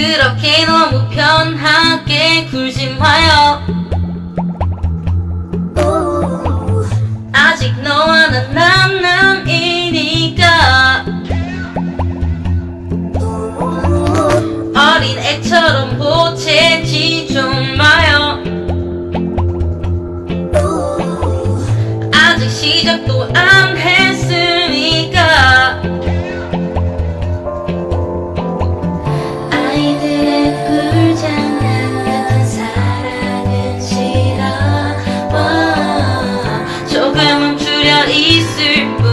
그렇게 너무 편하게 굴지 마요 아직 너와 난 남남이니까. 어린 애처럼 보채지 좀 마요 아직 시작도 안했 있을 뿐.